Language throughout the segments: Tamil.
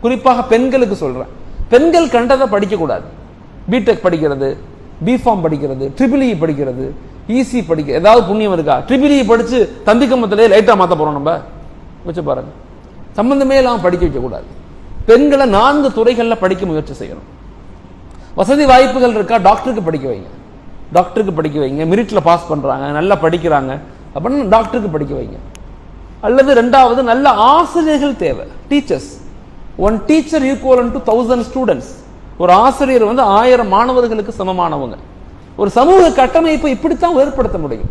குறிப்பாக பெண்களுக்கு சொல்றேன். பெண்கள் கண்டதை படிக்கக்கூடாது. பிடெக் படிக்கிறது பிஃபார்ம் படிக்கிறது ட்ரிபிள் இ e படிக்கிறது ஈசி படிக்க ஏதாவது புண்ணியம் இருக்கா? ட்ரிபிள் இ e படிச்சு தந்திக்கம்பத்திலே லைட்டா மாற்ற போறோம் நம்ம? வச்சு பாருங்க. சம்பந்தமே இல்லாமல் படிக்க வைக்கக்கூடாது. பெண்களை நான்கு துறைகள்ல படிக்க முயற்சி செய்யணும். வசதி வாய்ப்புகள் இருக்கா? டாக்டருக்கு படிக்க வைங்க. டாக்டருக்கு படிக்க வைங்க. மெரிட்ல பாஸ் பண்றாங்க நல்லா படிக்கிறாங்க. அப்படின்னு டாக்டருக்கு படிக்க வைங்க. அல்லது ரெண்டாவது நல்ல ஆசிரியர்கள் தேவை. Teachers one teacher equivalent to thousand students ஒரு ஆசிரியர் வந்து ஆயிரம் மாணவர்களுக்கு சமமானவங்க. ஒரு சமூக கட்டமைப்பை இப்படித்தான் ஏற்படுத்த முடியும்.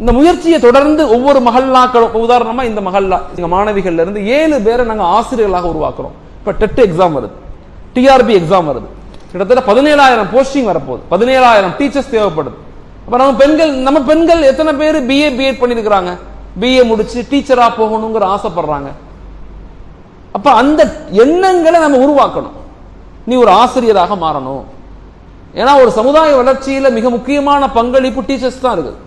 இந்த முயற்சியை தொடர்ந்து ஒவ்வொரு மகல்லாக்களும் உதாரணமா இந்த மகல்லா எங்க மாணவிகள்ல இருந்து ஏழு பேரை நாங்க ஆசிரியர்களாக உருவாக்குறோம். இப்ப டெட் எக்ஸாம் வருது. டிஆர்பி எக்ஸாம் வருது. கிட்டத்தட்ட பதினேழாயிரம் போஸ்டிங் வரப்போகுது. பதினேழாயிரம் டீச்சர்ஸ் தேவைப்படுது. அப்ப நம்ம பெண்கள் நம்ம பெண்கள் எத்தனை பேர் பிஏ பிஎட் பண்ணிருக்கிறாங்க? பிஏ முடிச்சு டீச்சரா போகணுங்கிற ஆசைப்படுறாங்க. அப்ப அந்த எண்ணங்களை நம்ம உருவாக்கணும். நீ ஒரு ஆசிரியராக மாறணும். ஏன்னா ஒரு சமுதாய வளர்ச்சியில மிக முக்கியமான பங்களிப்பு டீச்சர்ஸ் தான் இருக்குது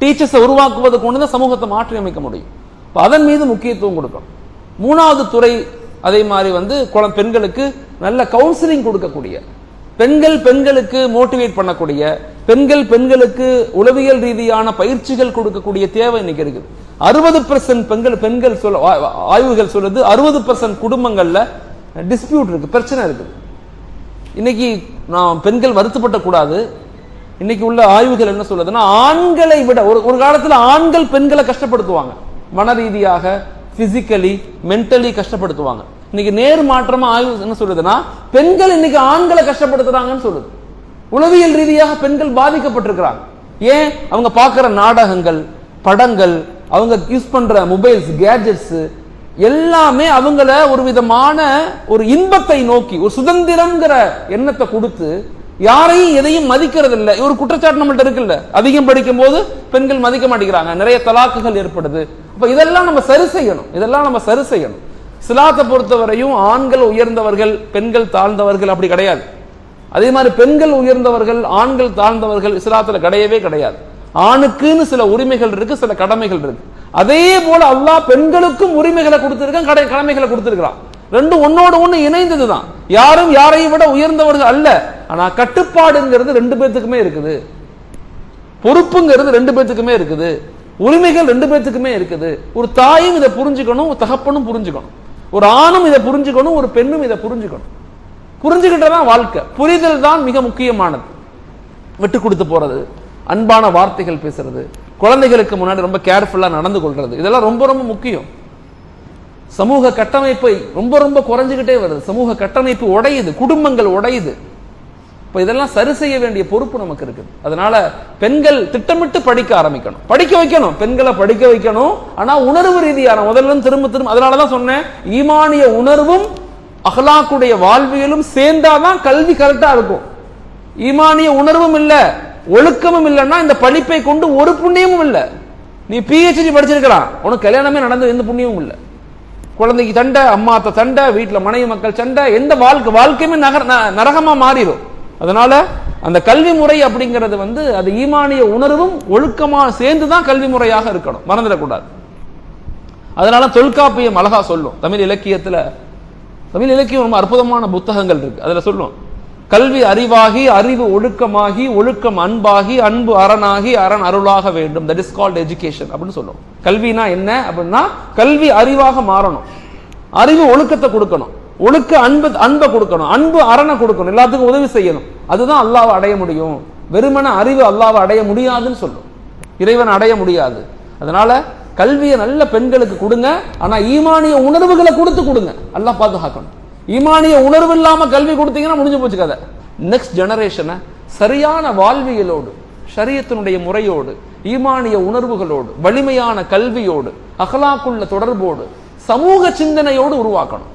டீச்சர்ஸை உருவாக்குவது கொண்டு தான் சமூகத்தை மாற்றி அமைக்க முடியும். அதன் மீது முக்கியத்துவம் கொடுக்கணும். மூணாவது துறை அதே மாதிரி வந்து பெண்களுக்கு நல்ல கவுன்சிலிங் கொடுக்கக்கூடிய பெண்கள் பெண்களுக்கு மோட்டிவேட் பண்ணக்கூடிய பெண்கள் பெண்களுக்கு உளவியல் ரீதியான பயிற்சிகள் கொடுக்கக்கூடிய தேவை இன்னைக்கு இருக்குது. அறுபது பெர்சன்ட் பெண்கள் பெண்கள் சொல்ல ஆய்வுகள் சொல்லுது அறுபது பெர்சன்ட் குடும்பங்கள்ல டிஸ்பியூட் இருக்கு பிரச்சனை இருக்குது இன்னைக்கு நான் பெண்கள் வருத்தப்பட்ட கூடாது இன்னைக்கு உள்ள ஆய்வுகள் என்ன சொல்லுதுன்னா ஆண்களை விட ஒரு ஒரு காலத்துல ஆண்கள் பெண்களை கஷ்டப்படுத்துவாங்க. மன ரீதியாக பிசிக்கலி மென்டலி கஷ்டப்படுத்துவாங்க. இன்னைக்கு நேர் மாற்றமா ஆய்வு என்ன சொல்லுதுன்னா பெண்கள் இன்னைக்கு ஆண்களை கஷ்டப்படுத்துறாங்கன்னு சொல்லுது. உளவியல் ரீதியாக பெண்கள் பாதிக்கப்பட்டிருக்கிறாங்க. ஏன்? அவங்க பார்க்குற நாடகங்கள் படங்கள் அவங்க யூஸ் பண்ணுற மொபைல்ஸ் கேஜெட்ஸ் எல்லாமே அவங்கள ஒரு விதமான ஒரு இன்பத்தை நோக்கி ஒரு சுதந்திரங்கிற எண்ணத்தை கொடுத்து யாரையும் எதையும் மதிக்கிறது இல்லை ஒரு குற்றச்சாட்டு நம்மள்ட்ட இருக்குல்ல? அதிகம் படிக்கும் போது பெண்கள் மதிக்க மாட்டேங்கிறாங்க. நிறைய தலாக்குகள் ஏற்படுது. அப்ப இதெல்லாம் நம்ம சரி செய்யணும். இதெல்லாம் நம்ம சரி செய்யணும். சிலாத்தை பொறுத்தவரையும் ஆண்கள் உயர்ந்தவர்கள் பெண்கள் தாழ்ந்தவர்கள் அப்படி கிடையாது. அதே மாதிரி பெண்கள் உயர்ந்தவர்கள் ஆண்கள் தாழ்ந்தவர்கள் இஸ்லாத்துல கிடையவே கிடையாது. ஆணுக்குன்னு சில உரிமைகள் இருக்கு சில கடமைகள் இருக்கு. அதே போல அல்லாஹ் பெண்களுக்கும் உரிமைகளை கொடுத்திருக்கான் கடை கடமைகளை கொடுத்திருக்கிறான். ரெண்டும் ஒன்னோட ஒண்ணு இணைந்ததுதான். யாரும் யாரையும் விட உயர்ந்தவர்கள் அல்ல. ஆனா கட்டுப்பாடுங்கிறது ரெண்டு பேத்துக்குமே இருக்குது. பொறுப்புங்கிறது ரெண்டு பேத்துக்குமே இருக்குது. உரிமைகள் ரெண்டு பேத்துக்குமே இருக்குது. ஒரு தாயும் இதை புரிஞ்சுக்கணும் ஒரு தகப்பனும் புரிஞ்சுக்கணும். ஒரு ஆணும் இதை புரிஞ்சுக்கணும் ஒரு பெண்ணும் இதை புரிஞ்சுக்கணும். புரிஞ்சுக்கிட்டதான் வாழ்க்கை. புரிதல் தான் மிக முக்கியமானது. விட்டு கொடுத்து போறது அன்பான வார்த்தைகள் பேசுறது குழந்தைகளுக்கு முன்னாடி ரொம்ப கேர்ஃபுல்லா நடந்து கொள்றது இதெல்லாம் ரொம்ப ரொம்ப முக்கியம். சமூக கட்டமைப்பை ரொம்ப ரொம்ப குறைஞ்சுக்கிட்டே வருது. சமூக கட்டமைப்பு உடையுது குடும்பங்கள் உடையுது. இப்போ இதெல்லாம் சரி செய்ய வேண்டிய பொறுப்பு நமக்கு இருக்குது. அதனால பெண்கள் திட்டமிட்டு படிக்க ஆரம்பிக்கணும். படிக்க வைக்கணும். பெண்களை படிக்க வைக்கணும். ஆனால் உணர்வு ரீதியான முதல்ல திரும்ப திரும்ப திரும்ப அதனாலதான் சொன்னேன் ஈமானிய உணர்வும் அகலாக்குடைய வாழ்வியலும் சேர்ந்தாதான் கல்வி கரெக்டா இருக்கும். ஈமானிய உணர்வும் இல்ல ஒழுக்கமும் இல்லைன்னா இந்த படிப்பை கொண்டு ஒரு புண்ணியமும் இல்ல. நீ பிஹெச்டி படிச்சிருக்கலாம் உனக்கு கல்யாணமே நடந்த எந்த புண்ணியமும் இல்ல. குழந்தைக்கு சண்டை அம்மாத்த சண்டை வீட்டுல மனைவி மக்கள் சண்டை எந்த வாழ்க்கை வாழ்க்கையுமே நகர ந- நரகமா மாறிடும். அதனால அந்த கல்வி முறை அப்படிங்கிறது வந்து அது ஈமானிய உணர்வும் ஒழுக்கமா சேர்ந்து தான் கல்வி முறையாக இருக்கணும். மறந்துடக்கூடாது. அதனால தொல்காப்பியம் அழகா சொல்லும். தமிழ் இலக்கியத்துல தமிழ் இலக்கியம் ரொம்ப அற்புதமான புத்தகங்கள் இருக்கு. அதுல சொல்லுவோம் கல்வி அறிவாகி அறிவு ஒழுக்கமாகி ஒழுக்கம் அன்பாகி அன்பு அரணாகி அரண் அருளாக வேண்டும். தட் இஸ் கால்ட் எஜுகேஷன் அப்படின்னு சொல்லும். கல்வினா என்ன அப்படின்னா கல்வி அறிவாக மாறணும். அறிவு ஒழுக்கத்தை கொடுக்கணும். ஒழுக்க அன்பு அன்பை கொடுக்கணும். அன்பு அரணை கொடுக்கணும். எல்லாத்துக்கும் உதவி செய்யணும். அதுதான் அல்லாவை அடைய முடியும். வெறுமன அறிவு அல்லாவை அடைய முடியாதுன்னு சொல்லும். இறைவன் அடைய முடியாது. அதனால கல்வியை நல்ல பெண்களுக்கு கொடுங்க ஆனா ஈமானிய உணர்வுகளை கொடுத்து கொடுங்க. எல்லாம் பாதுகாக்கணும். ஈமானிய உணர்வு இல்லாம கல்வி கொடுத்தீங்கன்னா முடிஞ்சு போச்சு கதை. நெக்ஸ்ட் ஜெனரேஷனை சரியான வாழ்வியலோடு சரியத்தினுடைய முறையோடு ஈமானிய உணர்வுகளோடு வலிமையான கல்வியோடு அகலாக்குள்ள தொடர்போடு சமூக சிந்தனையோடு உருவாக்கணும்.